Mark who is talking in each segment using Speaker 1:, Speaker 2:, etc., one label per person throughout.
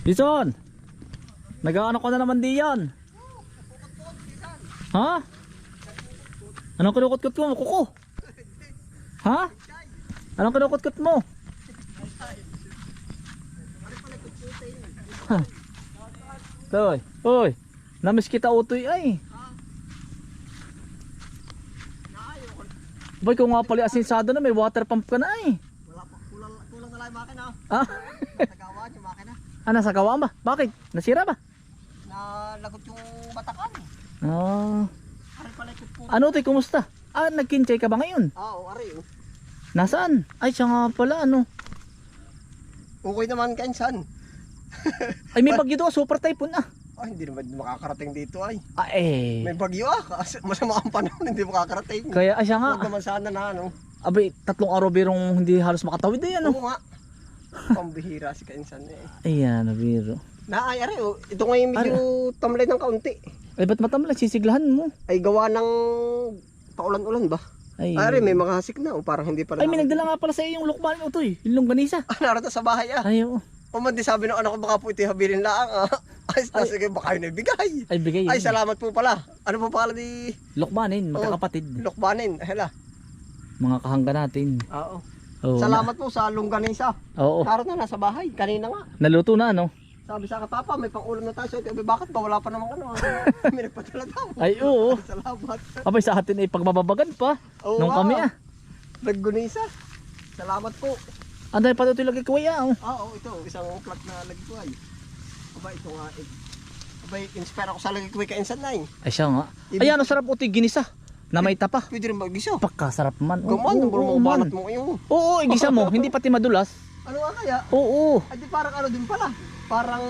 Speaker 1: Bison! Nag-ano ka na naman diyan? Ha? Anong kinukot-kot mo? Kuko? Ha? Anong kinukot-kot mo? Ha? Toy, oy. Namiss kita utoy ay. Boy, kung nga pala asinsado na may water pump ka na ay.
Speaker 2: Wala pa, kulang, kulang na lang makina.
Speaker 1: Ah. Ah nasa gawa ba? Bakit? Nasira ba?
Speaker 2: Nalagot yung batakan.
Speaker 1: Ah.
Speaker 2: Aray pala po.
Speaker 1: Ano toy, kumusta? Ah, nagkinchay ka ba ngayon?
Speaker 2: Ah, oo, aray oh.
Speaker 1: Nasaan? Ay, siya nga pala, ano?
Speaker 2: Okay naman kainsan.
Speaker 1: Ay, may bagyo doon, super typhoon ah.
Speaker 2: Ay, hindi naman makakarating dito ay.
Speaker 1: Ah, eh.
Speaker 2: May bagyo ah. Masama ang panahon, hindi makakarating.
Speaker 1: Kaya, ay, siya nga.
Speaker 2: Huwag naman sana na ano.
Speaker 1: Abay, tatlong araw birong hindi halos makatawid eh, ano?
Speaker 2: Oo nga. Pambihira si kainsan eh.
Speaker 1: Ayan, nabiro.
Speaker 2: Na ay, aray oh. Ito nga yung medyo tamlay ng kaunti.
Speaker 1: Ay, ba't matamla? Sisiglahan mo.
Speaker 2: Ay, gawa ng paulan-ulan ba?
Speaker 1: Ay,
Speaker 2: aray, may mga hasik na. Oh, parang hindi pala.
Speaker 1: ay, may nagdala nga pala sa iyo yung lukban mo to eh. Yung longganisa.
Speaker 2: Ah, narito sa bahay ah.
Speaker 1: Ay, oo.
Speaker 2: Puman di sabi ng anak ko baka po ito habilin lang ah. Ay, ay, sige baka yun ibigay.
Speaker 1: Ay, bigay
Speaker 2: Ay, salamat po pala. Ano po pala di
Speaker 1: Lukbanin, magkakapatid.
Speaker 2: Lukbanin? Hela.
Speaker 1: Mga kahangga natin.
Speaker 2: Oo.
Speaker 1: Oo.
Speaker 2: Salamat po sa longganisa.
Speaker 1: Oo.
Speaker 2: Karon na nasa bahay. Kanina nga.
Speaker 1: Naluto na, ano?
Speaker 2: Sabi sa kapapa, may pang-ulam na tayo. Sabi, bakit ba? Wala pa namang ano. may nagpadala daw.
Speaker 1: Ay, oo.
Speaker 2: Salamat.
Speaker 1: Abay, sa atin ay pagbababagan pa.
Speaker 2: Oo
Speaker 1: Nung kami ah.
Speaker 2: Naggunisa. Salamat po.
Speaker 1: Anday pa ito lagi kuya ah. oh.
Speaker 2: Ah, Oo, ito. Isang plot na lagi ko ay. Aba, ito nga. Eh. Aba, inspire ako sa lagi ko kay Kainsan na eh.
Speaker 1: Ay, siya nga. Ay, ano sarap utoy ginisa. Na may tapa.
Speaker 2: Pwede rin mag-gisa.
Speaker 1: Pagkasarap man. Oo,
Speaker 2: Gaman,
Speaker 1: oo, oo,
Speaker 2: mo
Speaker 1: man.
Speaker 2: mo ngayon.
Speaker 1: Oo, igisa mo. Hindi pati madulas.
Speaker 2: Ano nga kaya?
Speaker 1: Oo.
Speaker 2: Ay, di parang ano din pala. Parang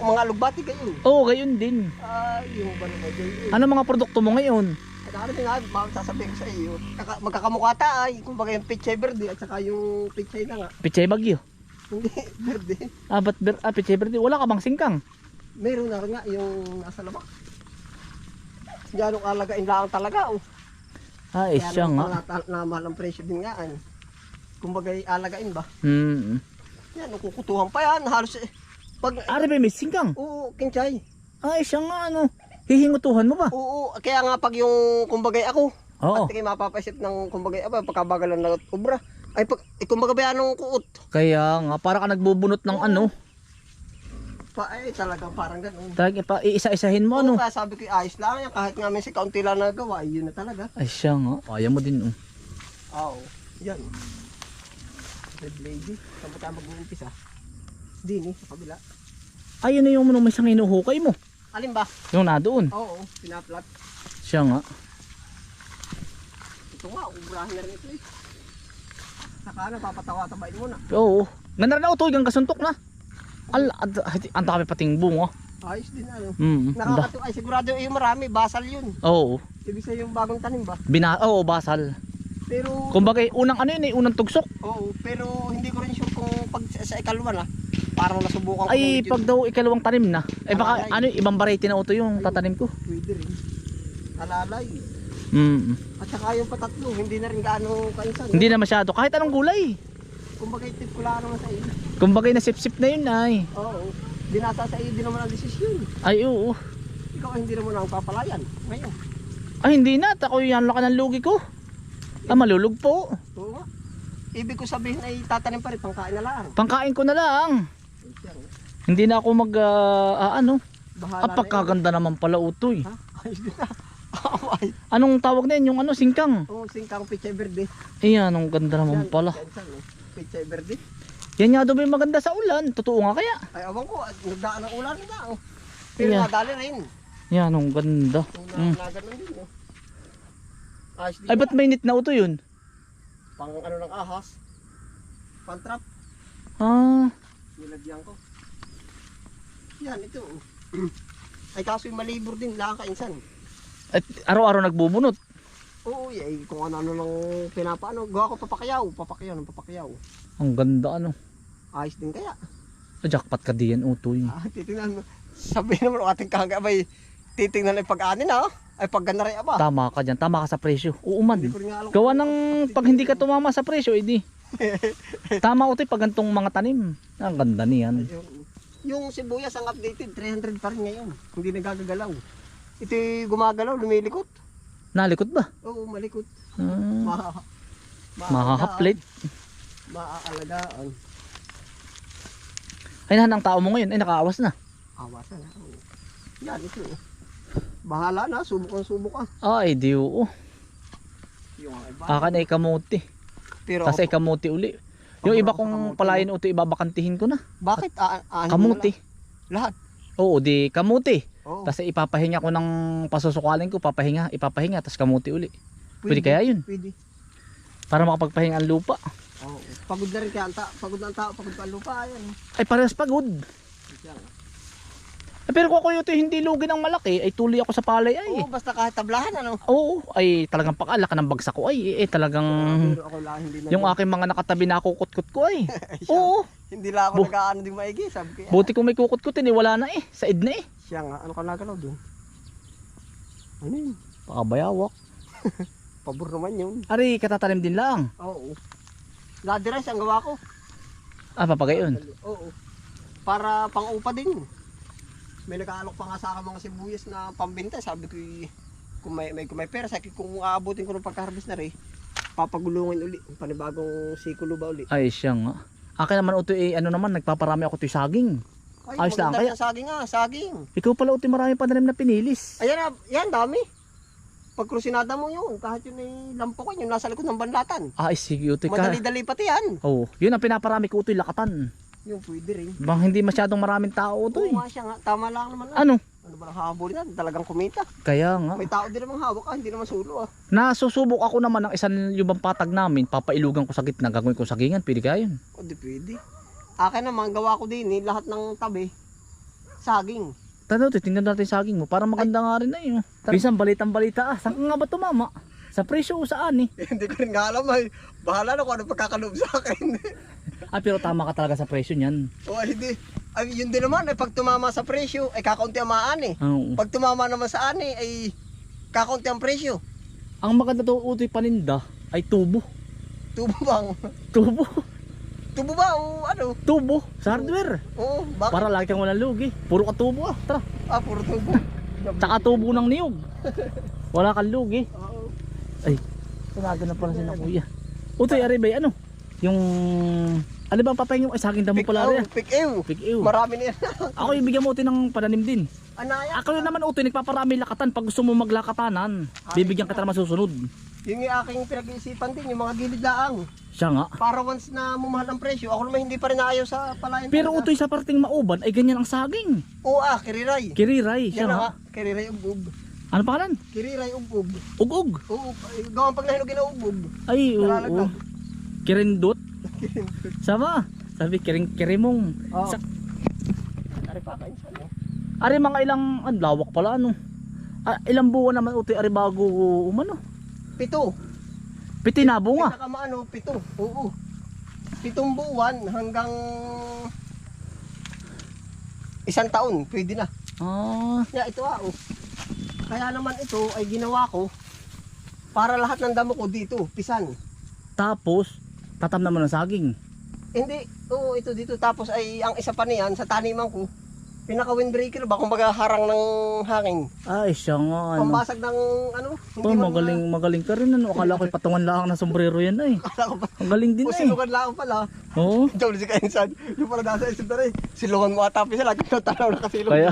Speaker 2: mga lugbati kayo.
Speaker 1: Oo, gayon din.
Speaker 2: Ah, yung ba naman kayo?
Speaker 1: Ano mga produkto mo ngayon?
Speaker 2: Ano din nga, sasabihin ko sa iyo. Kaka, magkakamukha ay, kumbaga yung pichay verde at saka yung pichay na nga.
Speaker 1: Pichay bagyo.
Speaker 2: Hindi, verde.
Speaker 1: Ah, ba't ber, ah, pichay verde. Wala ka bang singkang?
Speaker 2: Meron na rin nga yung nasa labak. Ganong alagain lang talaga. Oh.
Speaker 1: Ah, eh,
Speaker 2: Kaya
Speaker 1: siya nga.
Speaker 2: na, mahal ang presyo din nga. Ano. Kumbaga alagain ba?
Speaker 1: Hmm.
Speaker 2: Yan, kukutuhan pa yan. Halos eh. Pag,
Speaker 1: Ari ba may singkang?
Speaker 2: oo, kinchay.
Speaker 1: Ah, eh, siya nga ano. Hihingutuhan mo ba?
Speaker 2: Oo, kaya nga pag yung kumbagay ako,
Speaker 1: Oo.
Speaker 2: Pati kayo mapapaisip ng kumbagay, aba, pagkabagalan ng ubra. Ay, pag, eh, kumbaga ba yan kuot?
Speaker 1: Kaya nga, para ka nagbubunot ng ano.
Speaker 2: Pa, ay, talagang parang ganun.
Speaker 1: Talagang pa, iisa-isahin mo
Speaker 2: Oo,
Speaker 1: ano.
Speaker 2: kaya sabi ko, ayos lang yan. Kahit nga may si kaunti lang nagawa, yun na talaga.
Speaker 1: Ay, siya nga. Kaya mo din oh.
Speaker 2: Oo. Yan. Red lady. Saan ba tayo mag-uumpisa? Dini, sa kabila.
Speaker 1: Ay, yun na yung ano, may isang hinuhukay mo.
Speaker 2: Alin ba?
Speaker 1: Yung na doon.
Speaker 2: Oo, pinaplat.
Speaker 1: Siya nga.
Speaker 2: Ito nga, ubrahin na rin ito eh. Saka na, papatawa-tabain mo na.
Speaker 1: Oo. Ganda na utoy, gang kasuntok na. Al, ad, ang dami pating bunga.
Speaker 2: Ayos din ano.
Speaker 1: Mm.
Speaker 2: Nakakatuwa. Ay, sigurado yung marami, basal yun.
Speaker 1: Oo.
Speaker 2: Ibig sabihin yung bagong tanim ba?
Speaker 1: Bina, oo, basal.
Speaker 2: Pero,
Speaker 1: Kumbaga, unang ano yun eh, unang tugsok.
Speaker 2: Oo, pero hindi ko rin sure kung pag sa, ikalwa na, parang nasubukan ko
Speaker 1: Ay, pag daw ikalawang tanim na. Eh baka,
Speaker 2: Alalay.
Speaker 1: ano, ibang variety na uto yung tatanim ko.
Speaker 2: Pwede rin. Alalay.
Speaker 1: Mm.
Speaker 2: At saka yung patatlo, hindi na rin gaano kainsan.
Speaker 1: Hindi na masyado. Kahit anong gulay.
Speaker 2: Kung bagay tip ko lang naman sa iyo.
Speaker 1: Kumbaga, nasip-sip na yun ay.
Speaker 2: Oo. Dinasa sa iyo din naman ang desisyon.
Speaker 1: Ay, oo.
Speaker 2: Ikaw ay hindi naman ang papalayan. Ngayon.
Speaker 1: Ay, hindi na. Ako yan laki ng lugi ko. Ah, malulog po.
Speaker 2: Oo nga. Ibig ko sabihin ay tatanim pa rin, pangkain na lang.
Speaker 1: Pangkain ko na lang.
Speaker 2: Ay, siya.
Speaker 1: Hindi na ako mag, ah, ah, ano.
Speaker 2: Bahala
Speaker 1: Ah, pagkaganda naman pala utoy.
Speaker 2: Ha? Na. ay.
Speaker 1: Anong tawag na yun? Yung ano, singkang.
Speaker 2: Oo, singkang pichay verde.
Speaker 1: Ayan, anong ganda naman
Speaker 2: Yan,
Speaker 1: pala.
Speaker 2: oh. Pichay verde.
Speaker 1: Yan nga daw yung maganda sa ulan? Totoo nga kaya?
Speaker 2: Ay, awang ko, nagdaan ng ulan na. Oh. Pero
Speaker 1: Yeah.
Speaker 2: nadali rin.
Speaker 1: Yan, anong ganda.
Speaker 2: Kung
Speaker 1: Mm.
Speaker 2: din? Ayos din
Speaker 1: Ay, ba't may na uto yun?
Speaker 2: Pang ano ng ahas. Pang trap.
Speaker 1: Ah,
Speaker 2: Nilagyan ko. Yan, ito. oh. Ay, kaso yung malibor din, lang kainsan.
Speaker 1: at araw-araw nagbubunot.
Speaker 2: Oo, eh, kung ano-ano lang pinapaano. Gawa ko papakayaw, papakayaw ng papakayaw.
Speaker 1: Ang ganda ano.
Speaker 2: Ayos din kaya.
Speaker 1: Ah, Jackpot ka diyan utoy.
Speaker 2: Ah, titingnan mo. Sabihin naman ng ating kahanga, abay, titingnan ay pag-anin ha. Ay pagganda rin aba.
Speaker 1: Tama ka dyan. Tama ka sa presyo. Oo man. Gawa ng pag hindi ka tumama sa presyo, edi. Tama utoy pag gantong mga tanim. Ang ganda niyan.
Speaker 2: Yung- Yung sibuyas ang updated, 300 pa rin ngayon. Hindi nagagagalaw. Ito gumagalaw, lumilikot.
Speaker 1: Nalikot ba?
Speaker 2: Oo, malikot.
Speaker 1: Hmm.
Speaker 2: Ma
Speaker 1: Mahahaplit.
Speaker 2: Maaalagaan.
Speaker 1: Ay nahan ang tao mo ngayon. Ay nakaawas na.
Speaker 2: Awasan na. Oo. Yan, ito. oh. Bahala na, subok ang subok ah.
Speaker 1: Ay di oo.
Speaker 2: Yung iba.
Speaker 1: Akan ay kamuti.
Speaker 2: Pero
Speaker 1: Tapos ay kamuti uli. Yung iba
Speaker 2: sa
Speaker 1: kong
Speaker 2: kamuti,
Speaker 1: palayan uto ibabakantihin ko na.
Speaker 2: bakit? A- mo
Speaker 1: Kamuti.
Speaker 2: Lahat.
Speaker 1: Oo, di kamuti.
Speaker 2: Oo.
Speaker 1: Tapos ipapahinga ko ng pasusukalin ko, papahinga, ipapahinga, tapos kamuti uli. Pwede kaya yun?
Speaker 2: Pwede.
Speaker 1: Para makapagpahinga ang lupa.
Speaker 2: Oo. Pagod na rin kaya ang tao. Pagod na ang tao. Pagod pa ang lupa. Ayan.
Speaker 1: Ay parehas pagod. Eh, pero kung ako hindi lugi ng malaki, ay tuloy ako sa palay ay.
Speaker 2: Oo, basta kahit tablahan ano.
Speaker 1: Oo, ay talagang pakalak ng bagsak ko ay. Eh, talagang
Speaker 2: Pero ako lang hindi na.
Speaker 1: yung aking mga nakatabi na kukut-kut ko ay. Oo,
Speaker 2: Hindi lang ako
Speaker 1: Bu-
Speaker 2: nag-aano din maigi. Sabi ko,
Speaker 1: buti kung may kukut-kutin eh, wala na eh. Said na eh.
Speaker 2: Siya nga. Ano ka nagalaw dun? Ano yun?
Speaker 1: Pakabayawak.
Speaker 2: Pabor naman yun.
Speaker 1: Ari, katatanim din lang.
Speaker 2: Oo. Ladder rice ang gawa ko.
Speaker 1: Ah, papagayon.
Speaker 2: Oo. Para pang-upa din. May nag-aalok pa nga sa akin mga sibuyas na pambinta. Sabi ko, eh, kung may, may, kung may pera, sabi ko, kung aabutin ko ng pagka-harvest na rin, papagulungin uli. Panibagong sikulo ba uli.
Speaker 1: Ay, siya nga. Akin naman uto eh, ano naman, nagpaparami ako to saging.
Speaker 2: Ay,
Speaker 1: Ayos lang, kaya-
Speaker 2: sa saging nga, saging.
Speaker 1: Ikaw pala uto marami pananim na pinilis.
Speaker 2: Ayan na, yan, dami. Pag krusinada mo yun, kahit yun ay lampo ko, yung nasa likod ng banlatan.
Speaker 1: Ay, sige uto ka.
Speaker 2: Madali-dali pati yan.
Speaker 1: Oh, yun ang pinaparami ko uto'y lakatan.
Speaker 2: Yung pwede rin.
Speaker 1: Bang hindi masyadong maraming tao uto
Speaker 2: Oo
Speaker 1: eh.
Speaker 2: nga siya nga, tama lang naman. Ano,
Speaker 1: Ano?
Speaker 2: ano ba habol yan? Talagang kumita.
Speaker 1: Kaya nga.
Speaker 2: May tao din namang hawak ah, hindi naman sulo ah.
Speaker 1: Nasusubok ako naman ng isang yung bang patag namin, papailugan ko sa gitna, gagawin ko sagingan, pwede kaya yun.
Speaker 2: O di pwede. Akin naman, gawa ko din eh, lahat ng tabi, saging.
Speaker 1: Tanaw, tingnan natin yung saging mo, para maganda nga rin na yun. Minsan balitang balita ah, saan ka nga ba tumama? Sa presyo o saan eh?
Speaker 2: hindi ko rin nga alam ay, bahala na kung ano pagkakaloob sa akin.
Speaker 1: Ah, pero tama ka talaga sa presyo niyan.
Speaker 2: o hindi, ay yun din naman, ay pag tumama sa presyo, ay kakaunti ang maan eh.
Speaker 1: Oo.
Speaker 2: Pag tumama naman sa ani, ay kakaunti ang presyo.
Speaker 1: Ang maganda to uto'y paninda ay tubo.
Speaker 2: Tubo bang?
Speaker 1: Tubo.
Speaker 2: Tubo ba o ano?
Speaker 1: Tubo. Sa hardware.
Speaker 2: Oo, bakit?
Speaker 1: Para lagi kang walang lugi. Puro ka tubo ah. Tara.
Speaker 2: Ah, puro tubo.
Speaker 1: Tsaka tubo ng niyog. Wala kang lugi.
Speaker 2: Oo.
Speaker 1: Ay, tinago na pala si na kuya. Utoy, Aribay, ano? Yung, ano ba papayang yung, ay, saging damo
Speaker 2: Pick
Speaker 1: pala rin.
Speaker 2: ew, pick ew.
Speaker 1: Big ew.
Speaker 2: Marami na yan.
Speaker 1: Ako yung bigyan mo utoy ng pananim din.
Speaker 2: Anaya.
Speaker 1: Ako naman utoy, nagpaparami lakatan. Pag gusto mo maglakatanan, bibigyan kita naman susunod.
Speaker 2: Yung aking pinag-iisipan din, yung mga gilid laang.
Speaker 1: Siya nga.
Speaker 2: Para once na mumahal ang presyo, ako naman hindi pa rin naayaw sa palayan.
Speaker 1: Pero
Speaker 2: talaga.
Speaker 1: utoy sa parting mauban, ay ganyan ang saging.
Speaker 2: Oo ah, kiriray.
Speaker 1: Kiriray, siya
Speaker 2: Yan
Speaker 1: nga.
Speaker 2: ah, kiriray ugbog.
Speaker 1: Ano pangalan?
Speaker 2: Kiriray ugbog.
Speaker 1: Ugog.
Speaker 2: Oo, gawang pag nahinog na ugbog.
Speaker 1: Ay, oo.
Speaker 2: Nalalaglag.
Speaker 1: Kirindot. Sama. Sabi, kiring kirimong.
Speaker 2: Oo.
Speaker 1: Sa,
Speaker 2: Ari pa kain sa
Speaker 1: ari mga ilang, ang lawak pala ano. Ah, ilang buwan naman utoy, ari bago umano.
Speaker 2: Pito.
Speaker 1: Piti na bunga.
Speaker 2: Pinaka maano, pito. Oo. Pitong buwan hanggang isang taon, pwede na.
Speaker 1: Ah,
Speaker 2: Ya, ito ah, oh. Kaya naman ito ay ginawa ko para lahat ng damo ko dito, pisan.
Speaker 1: tapos, tatam naman ng saging.
Speaker 2: Hindi, oo, ito dito. Tapos ay ang isa pa niyan sa taniman ko, pinaka windbreaker ba kumbaga harang ng hangin.
Speaker 1: Ay, siya nga. Ano.
Speaker 2: Pambasag ng ano,
Speaker 1: Oh,
Speaker 2: man
Speaker 1: magaling, magaling ka rin. Ano? Akala ko patungan lang ng sombrero yan ay.
Speaker 2: Akala ko ba?
Speaker 1: Ang galing din
Speaker 2: O
Speaker 1: eh.
Speaker 2: silungan lang pala.
Speaker 1: Oo.
Speaker 2: Diyan si Kainsan. Yung pala nasa isip na rin. Silungan mo ata pisa. Lagi na tanaw na kasilong.
Speaker 1: Kaya,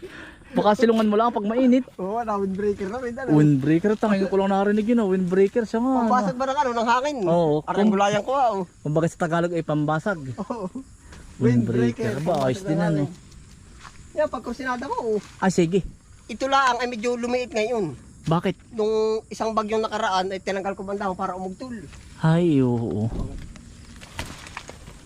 Speaker 1: baka silungan mo lang pag mainit.
Speaker 2: Oo, na windbreaker na rin. Ano?
Speaker 1: Windbreaker, tangin ko lang narinig yun. ah. Windbreaker siya nga. ano.
Speaker 2: Pambasag ba ng ano, ng hangin?
Speaker 1: Oo.
Speaker 2: Arang gulayan ko ah. oh.
Speaker 1: Kumbaga sa Tagalog ay pambasag.
Speaker 2: Oo.
Speaker 1: Windbreaker ba? Ayos din ano.
Speaker 2: Yan, pag kusinada mo, oh.
Speaker 1: Ah, sige.
Speaker 2: ito lang ay medyo lumiit ngayon.
Speaker 1: Bakit?
Speaker 2: Nung isang bagyong nakaraan ay tinanggal ko banda para umugtol.
Speaker 1: Ay, oo.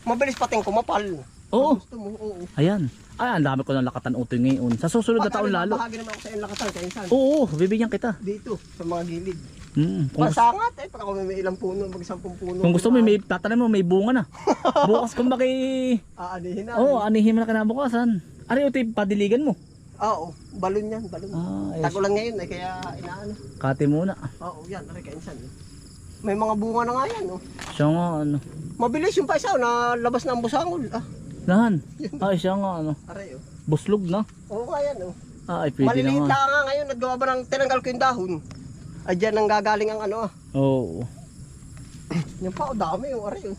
Speaker 2: Mabilis pating kumapal.
Speaker 1: Oo.
Speaker 2: Pag Gusto mo, oo.
Speaker 1: Ayan. Ay, ang dami ko ng lakatan utoy ngayon. Sa susunod na taon lalo.
Speaker 2: Bahagi naman ako sa inlakatan kay Insan.
Speaker 1: Oo, bibigyan kita.
Speaker 2: Dito, sa mga gilid.
Speaker 1: Mm, kung, gusto,
Speaker 2: Pasangat eh, pag ako may ilang puno, mag isampung puno.
Speaker 1: kung gusto mo, may tatanim mo, may bunga na. Bukas kung bakit...
Speaker 2: Aanihin na.
Speaker 1: Oo, oh, anihin mo na kinabukasan. Ano utoy, padiligan mo?
Speaker 2: Oo, balon yan, balon.
Speaker 1: Ah, ayos.
Speaker 2: Tagulan ngayon eh, kaya inaano.
Speaker 1: Kati muna.
Speaker 2: Oo, yan, aray kay Insan. eh. May mga bunga na nga yan, oh.
Speaker 1: Siya nga, ano.
Speaker 2: Mabilis yung pa isa, oh, na labas na ang busangol. Ah,
Speaker 1: Nahan. Ay, siya nga ano.
Speaker 2: Aray oh.
Speaker 1: Buslog na.
Speaker 2: Oo nga yan oh.
Speaker 1: Ah, ay pwede
Speaker 2: Maliliit
Speaker 1: naman.
Speaker 2: lang nga ngayon, naggawa ba ng tinanggal ko yung dahon. Ay dyan nang gagaling ang ano ah.
Speaker 1: Oo.
Speaker 2: Yung pa, oh, dami yung aray oh.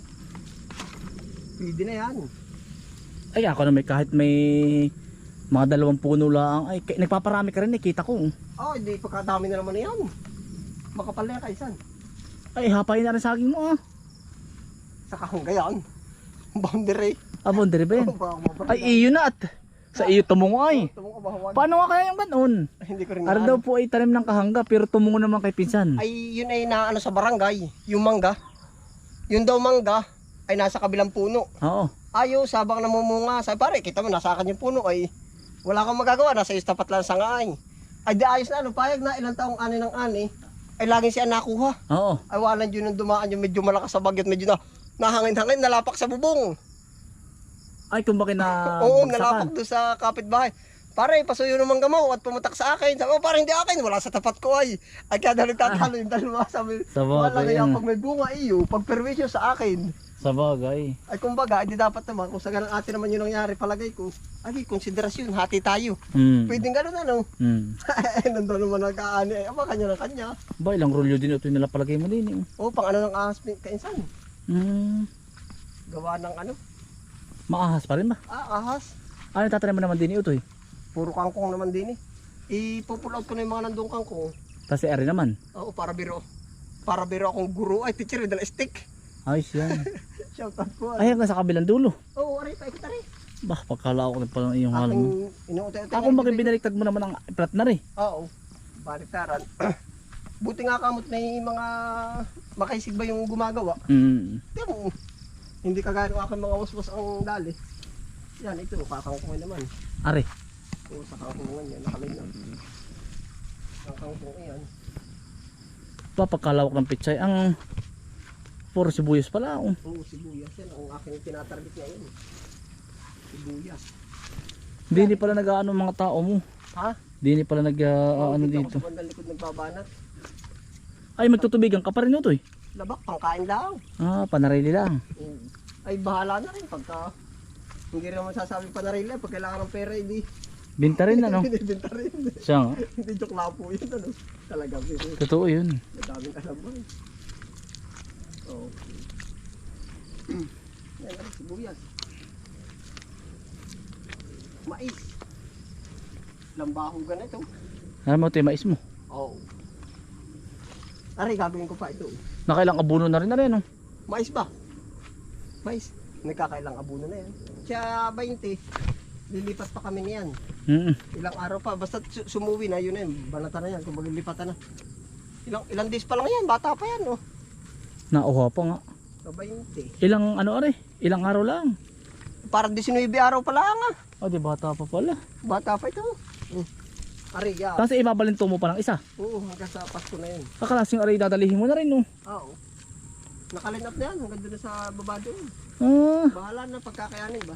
Speaker 2: Pwede na yan.
Speaker 1: Ay, ako na may kahit may mga dalawang puno lang. Ay, nagpaparami ka rin eh. Kita ko.
Speaker 2: Oh, hindi pagkadami na naman yan. Makapal na yan kaisan.
Speaker 1: Ay, hapay na rin saging mo ah.
Speaker 2: Sa kahangga yan. Boundary.
Speaker 1: Ah, boundary ba yan? Ay, iyo na at. Sa iyo tumungo ay. Paano nga kaya yung ganon?
Speaker 2: Ay, Hindi ko rin
Speaker 1: Araw daw po ay tanim ng kahangga pero tumungo naman kay pinsan.
Speaker 2: Ay, yun ay na ano sa barangay. Yung mangga. Yun daw mangga ay nasa kabilang puno.
Speaker 1: Oo.
Speaker 2: Ayo, sabang namumunga. Sabi pare, kita mo, nasa akin yung puno ay wala kang magagawa. Nasa iyo tapat lang sa ngaay. Ay, di ayos na ano. Payag na ilang taong ani ng ani. Ay, laging siya nakuha.
Speaker 1: Oo.
Speaker 2: Ay, walan yun nung dumaan yung medyo malakas sa bagyot. Medyo na nahangin-hangin, nalapak sa bubong.
Speaker 1: Ay, bakit na
Speaker 2: Oo,
Speaker 1: bagsakan.
Speaker 2: nalapak doon sa kapitbahay. Pare, pasuyo naman gamaw at pumatak sa akin. Sabi ko, pare, hindi akin. Wala sa tapat ko ay. Ay, kaya dahil nagtatalo yung dalawa. Sabi,
Speaker 1: Sa
Speaker 2: wala kaya
Speaker 1: ano.
Speaker 2: pag may bunga iyo, pag perwisyo sa akin.
Speaker 1: Sa bagay.
Speaker 2: Ay, kumbaga, hindi dapat naman. Kung sa ganang ate naman yun nangyari, palagay ko. Ay, konsiderasyon, hati tayo.
Speaker 1: Hmm.
Speaker 2: Pwedeng ganun ano.
Speaker 1: Hmm.
Speaker 2: Nandun naman nagkaani. Ay, ama, kanya ng kanya.
Speaker 1: Ba, ilang rolyo din ito yung nilapalagay mo din. eh.
Speaker 2: O, pang ano ng ahas kainsan.
Speaker 1: Hmm.
Speaker 2: Gawa ng ano.
Speaker 1: Maahas pa rin ba?
Speaker 2: Ah, ahas.
Speaker 1: Ano tatanim mo naman din ito eh?
Speaker 2: Puro kangkong naman din eh. I-pull out ko na yung mga nandung kangkong.
Speaker 1: Tapos si Ari naman.
Speaker 2: Oo, para biro. Para biro akong guru. Ay, teacher, dala stick.
Speaker 1: Ayos yan.
Speaker 2: Shout out po.
Speaker 1: Ay, hanggang sa kabilang dulo.
Speaker 2: Oo, aray, paikot aray.
Speaker 1: Bah, pagkala ko na pala iyong halang mo. Ako bakit binaliktad mo naman ang plat na rin?
Speaker 2: Oo, baliktaran. Buti nga kamot na yung mga makaisig ba yung gumagawa. Tiyan mo, hindi kagaya ng aking mga waswas ang dali. Yan, ito, kakangkungan naman.
Speaker 1: Ari.
Speaker 2: Oo, sa kangkungan yan, nakalay na. Ang yan.
Speaker 1: Pa, pagkalawak ng pichay. Ang puro sibuyas pala. Oh.
Speaker 2: Oo, sibuyas yan. Ang aking tinatarget ngayon. Sibuyas.
Speaker 1: Hindi ni pala nag-ano mga tao mo.
Speaker 2: Ha?
Speaker 1: Hindi ni pala nag
Speaker 2: Oo,
Speaker 1: ano
Speaker 2: dito. sa likod nagbabanat.
Speaker 1: Ay, magtutubigan ka pa rin ito eh.
Speaker 2: Labak, pangkain lang.
Speaker 1: Ah, panarili lang.
Speaker 2: Mm. Ay, bahala na rin pagka hindi rin naman sasabi pa na rin lang. Pag kailangan ng pera, hindi.
Speaker 1: Binta rin ano.
Speaker 2: Binibenta rin.
Speaker 1: Siya nga.
Speaker 2: Hindi joke lang po yun. Ano? Talaga, pero
Speaker 1: Totoo yun.
Speaker 2: madaming alam mo. eh. Okay. Yan, ano, sibuyas. Mais. Lambaho ganito.
Speaker 1: Alam mo ito yung mais mo.
Speaker 2: Oo. Aray, gagawin ko pa ito.
Speaker 1: Nakailang abuno na rin na rin. Oh.
Speaker 2: Mais ba? Mais. Nagkakailang abuno na yan. Siya 20. Lilipat pa kami niyan.
Speaker 1: Mm
Speaker 2: Ilang araw pa. Basta su- sumuwi na yun na yun. Banata na yan. Kung maglilipatan na. Ilang, ilang days pa lang yan. Bata pa yan. Oh.
Speaker 1: Nauha pa nga.
Speaker 2: 20.
Speaker 1: Ilang ano ari? Ilang araw lang.
Speaker 2: Parang 19 araw pa lang ah.
Speaker 1: O di bata pa pala.
Speaker 2: Bata pa ito. Mm. Ari, yeah.
Speaker 1: Kasi ibabalinto mo pa ng isa.
Speaker 2: Oo, hanggang sa Pasko na yun.
Speaker 1: Kakalasing ari dadalihin mo na rin oh.
Speaker 2: Oo. Nakaline up na yan. Hanggang doon sa baba doon.
Speaker 1: Ah,
Speaker 2: Bahala na pagkakayanin ba?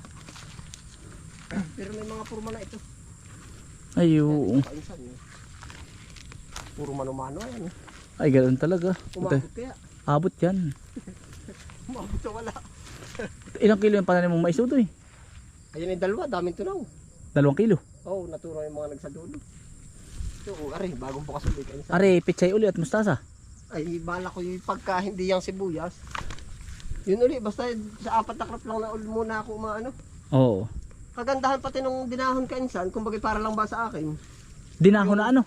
Speaker 2: Pero may mga purma na ito.
Speaker 1: Ay oo.
Speaker 2: Painsan eh. Puro mano-mano yan. eh.
Speaker 1: Ay ganoon talaga.
Speaker 2: Umabot kaya.
Speaker 1: abot yan.
Speaker 2: Umabot sa wala.
Speaker 1: Ilang kilo yung pananim mong mais ito eh?
Speaker 2: Ayun yung dalawa. Daming tunaw.
Speaker 1: Dalawang kilo.
Speaker 2: Oo, oh, naturo yung mga nagsadulo. Ito, oh, aray, bagong bukas ulit. Kainsan.
Speaker 1: Ari, pichay uli at mustasa.
Speaker 2: Ay, bala ko yung pagka hindi yung sibuyas. Yun uli, basta sa apat na crop lang na muna ako umaano.
Speaker 1: Oo.
Speaker 2: Kagandahan pati nung dinahon ka insan, kumbaga para lang ba sa akin.
Speaker 1: Dinahon na ano?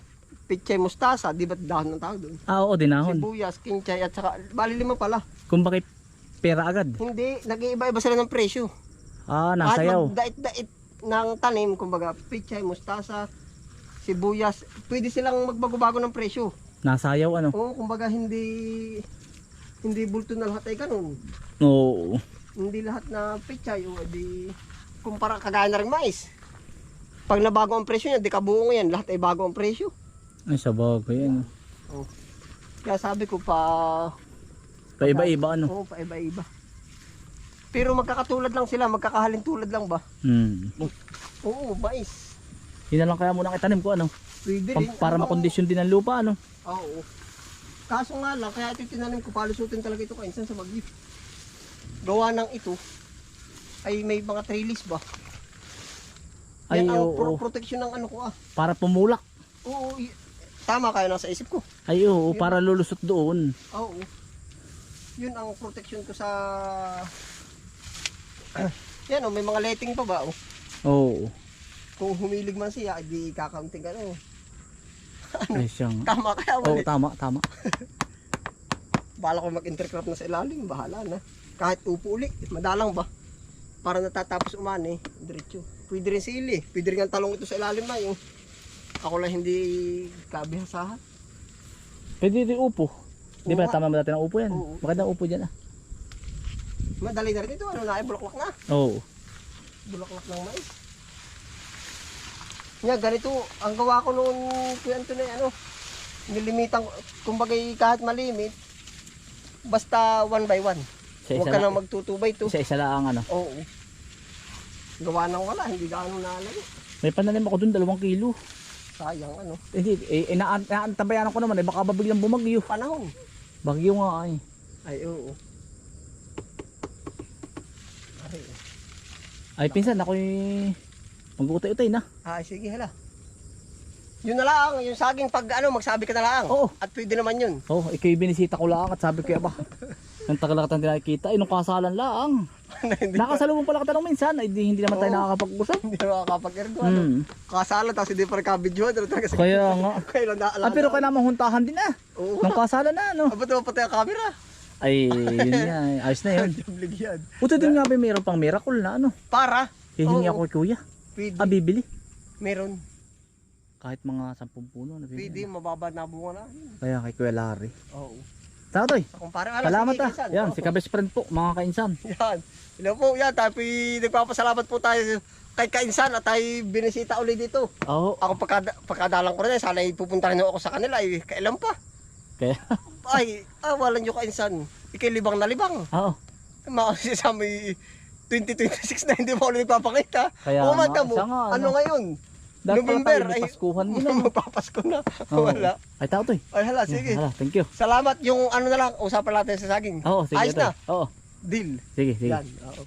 Speaker 2: Pichay mustasa, di ba dahon ng tawag doon?
Speaker 1: Ah, oo, dinahon.
Speaker 2: Sibuyas, kinchay at saka, bali lima pala.
Speaker 1: Kung bakit pera agad.
Speaker 2: Hindi, nag-iiba-iba sila ng presyo.
Speaker 1: Ah,
Speaker 2: Kahit
Speaker 1: nasayaw.
Speaker 2: magdait-dait ng tanim, kumbaga pichay, mustasa, sibuyas, pwede silang magbago-bago ng presyo.
Speaker 1: Nasayaw ano?
Speaker 2: Oo, kumbaga hindi hindi bulto na lahat ay ganun.
Speaker 1: Oo.
Speaker 2: Hindi lahat na pichay o di kumpara kagaya na rin mais. Pag nabago ang presyo niya, di kabuo yan, lahat ay bago ang presyo.
Speaker 1: Ay, sa bagay ano.
Speaker 2: Kaya sabi ko pa,
Speaker 1: Paiba-iba ano.
Speaker 2: oo, pa iba-iba. Pero magkakatulad lang sila, magkakahalin tulad lang ba?
Speaker 1: Hmm.
Speaker 2: Oo, mais.
Speaker 1: Yun na lang kaya muna kitanim ko ano.
Speaker 2: Pwede rin.
Speaker 1: para
Speaker 2: Ano,
Speaker 1: makondisyon din ang lupa ano.
Speaker 2: Oo. Kaso nga lang, kaya ito tinanim ko, palusutin talaga ito kainsan sa Bagyo. Gawa ng ito, ay may mga trellis ba?
Speaker 1: Ay,
Speaker 2: Yan ang
Speaker 1: oo.
Speaker 2: pro- protection ng ano ko ah.
Speaker 1: Para pumulak.
Speaker 2: Oo, y- tama kayo nasa isip ko.
Speaker 1: Ay, oo, para lulusot doon.
Speaker 2: Oo. Yun ang protection ko sa... Yan oh, may mga letting pa ba? Oh.
Speaker 1: Oo.
Speaker 2: Kung humilig man siya, di kakaunting ano.
Speaker 1: Ay, siyang...
Speaker 2: Tama kaya
Speaker 1: Oo, tama, tama.
Speaker 2: Bala ko mag-intercrop na sa ilalim, bahala na. Kahit upo ulit, madalang ba? Para natatapos umani, diretso. Pwede rin sili, pwede rin ang talong ito sa ilalim na yung ako lang hindi kabihasahan.
Speaker 1: Pwede din upo. Di ba tama ba dati ng upo yan?
Speaker 2: Oo.
Speaker 1: Maganda upo dyan ah.
Speaker 2: Madali na rin ito, ano na, bulaklak na.
Speaker 1: Oo.
Speaker 2: Bulaklak ng mais. Nga, ganito, ang gawa ko noon, Kuya Antonio, ano, nilimitan, kumbaga kahit malimit, basta one by one. Huwag ka na magtutubay to.
Speaker 1: sa isa lang ano.
Speaker 2: Oo. Gawa nang wala, hindi gaano nalagay.
Speaker 1: May pananim ako dun, dalawang kilo.
Speaker 2: Sayang ano.
Speaker 1: Hindi, eh, inaan- inaantabayan ko naman, eh, baka biglang bumagyo.
Speaker 2: Panahon.
Speaker 1: Bagyo nga ay.
Speaker 2: Ay, oo. Ari.
Speaker 1: Ay, pinsan, ako'y mag-utay-utay na.
Speaker 2: Ay, sige, hala. Yun na lang, yung saging pag ano, magsabi ka na lang.
Speaker 1: Oo.
Speaker 2: At pwede naman yun.
Speaker 1: Oh, ikay binisita ko lang at sabi ko, ba, ang tagal na kitang nakikita, ay nung kasalan lang.
Speaker 2: hindi,
Speaker 1: Nakasalubong pala kita nung minsan, ay di, hindi naman tayo
Speaker 2: Oo.
Speaker 1: nakakapag-usap.
Speaker 2: hindi na makakapag-ergo. Ano.
Speaker 1: Hmm.
Speaker 2: Kasala, tapos hindi pa rin kabidyo. Ano talaga sa
Speaker 1: Kaya nga.
Speaker 2: Kaya lang naalala.
Speaker 1: Ah, pero kaya naman huntahan din ah.
Speaker 2: Oo.
Speaker 1: Nung kasalan na, ano.
Speaker 2: Aba, ito pati ang camera.
Speaker 1: Ay, yun nga, ay, ayos na yun.
Speaker 2: Jablig yan.
Speaker 1: Buti din nga ba mayroon pang miracle na ano.
Speaker 2: Para.
Speaker 1: Hihingi
Speaker 2: Oo.
Speaker 1: ako kay kuya.
Speaker 2: Pwede.
Speaker 1: Ah, bibili.
Speaker 2: Meron.
Speaker 1: Kahit mga 10 puno. Na
Speaker 2: Pwede, mababa na bunga na.
Speaker 1: Kaya kay Kuya Larry.
Speaker 2: Oo.
Speaker 1: Tatoy,
Speaker 2: Sa
Speaker 1: salamat ah. Yan, si ka-best friend po, mga kainsan.
Speaker 2: Yan. Hello po, yan. Tayo po, nagpapasalamat po tayo kay Kainsan at tayo binisita ulit dito.
Speaker 1: Oo.
Speaker 2: Ako pagkada, pagkadalang ko rin, sana pupunta rin ako sa kanila. Eh, kailan pa?
Speaker 1: Kaya,
Speaker 2: Ay, awalan nyo Kainsan. Ikay libang na libang.
Speaker 1: oo.
Speaker 2: Makasi sa may 2026 na hindi mo ulit nagpapakita.
Speaker 1: Kaya siya nga,
Speaker 2: ano
Speaker 1: ano.
Speaker 2: ngayon?
Speaker 1: Dapat pala
Speaker 2: November,
Speaker 1: tayo
Speaker 2: ay-
Speaker 1: Paskuhan din. ano.
Speaker 2: Magpapasko na.
Speaker 1: Oo.
Speaker 2: Wala.
Speaker 1: Ay, Tatoy.
Speaker 2: Ay, hala, sige.
Speaker 1: Hala, thank you.
Speaker 2: Salamat yung ano na lang, usapan natin sa saging.
Speaker 1: Oo, sige.
Speaker 2: Ayos na.
Speaker 1: Oo.
Speaker 2: Deal.
Speaker 1: Sige, sige.
Speaker 2: Yan. oo.